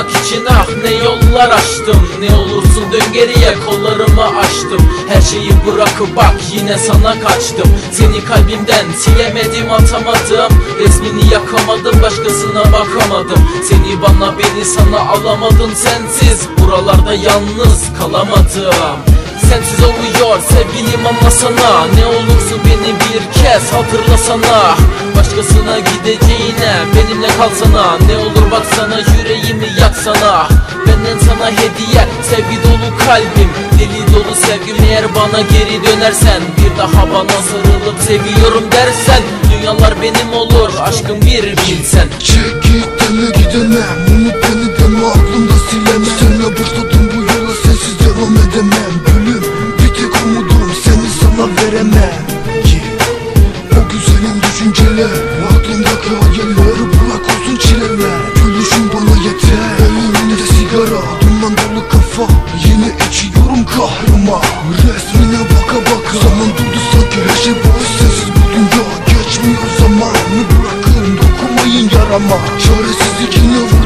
bulmak için ah ne yollar açtım. Ne olursun dön geriye kollarımı açtım. Her şeyi bırakıp bak yine sana kaçtım. Seni kalbimden silemedim atamadım. Resmini yakamadım başkasına bakamadım. Seni bana beni sana alamadım sensiz. Buralarda yalnız kalamadım. Sensiz olmuyor sevgilim anlasana Ne olursun beni bir kez hatırlasana. Başkasına gideceğine benimle kalsana. Ne olur baksana yüreğimi yaksana. Benden sana hediye sevgi dolu kalbim. Deli dolu sevgim eğer bana geri dönersen Bir daha bana sarılıp seviyorum dersen Dünyalar benim olur. Aşkım bir bilsen Yeah. O güzelim düşünceler Aklımdaki hayaller bırak olsun çileler Gülüşün bana yeter. Elimde sigara Duman dolu kafa. Yine içiyorum kahrıma. Resmine baka baka. Zaman durdu sanki her şey boş Sensiz bu dünya geçmiyor zamanı bırakın dokunmayın yarama. Çaresizlik yine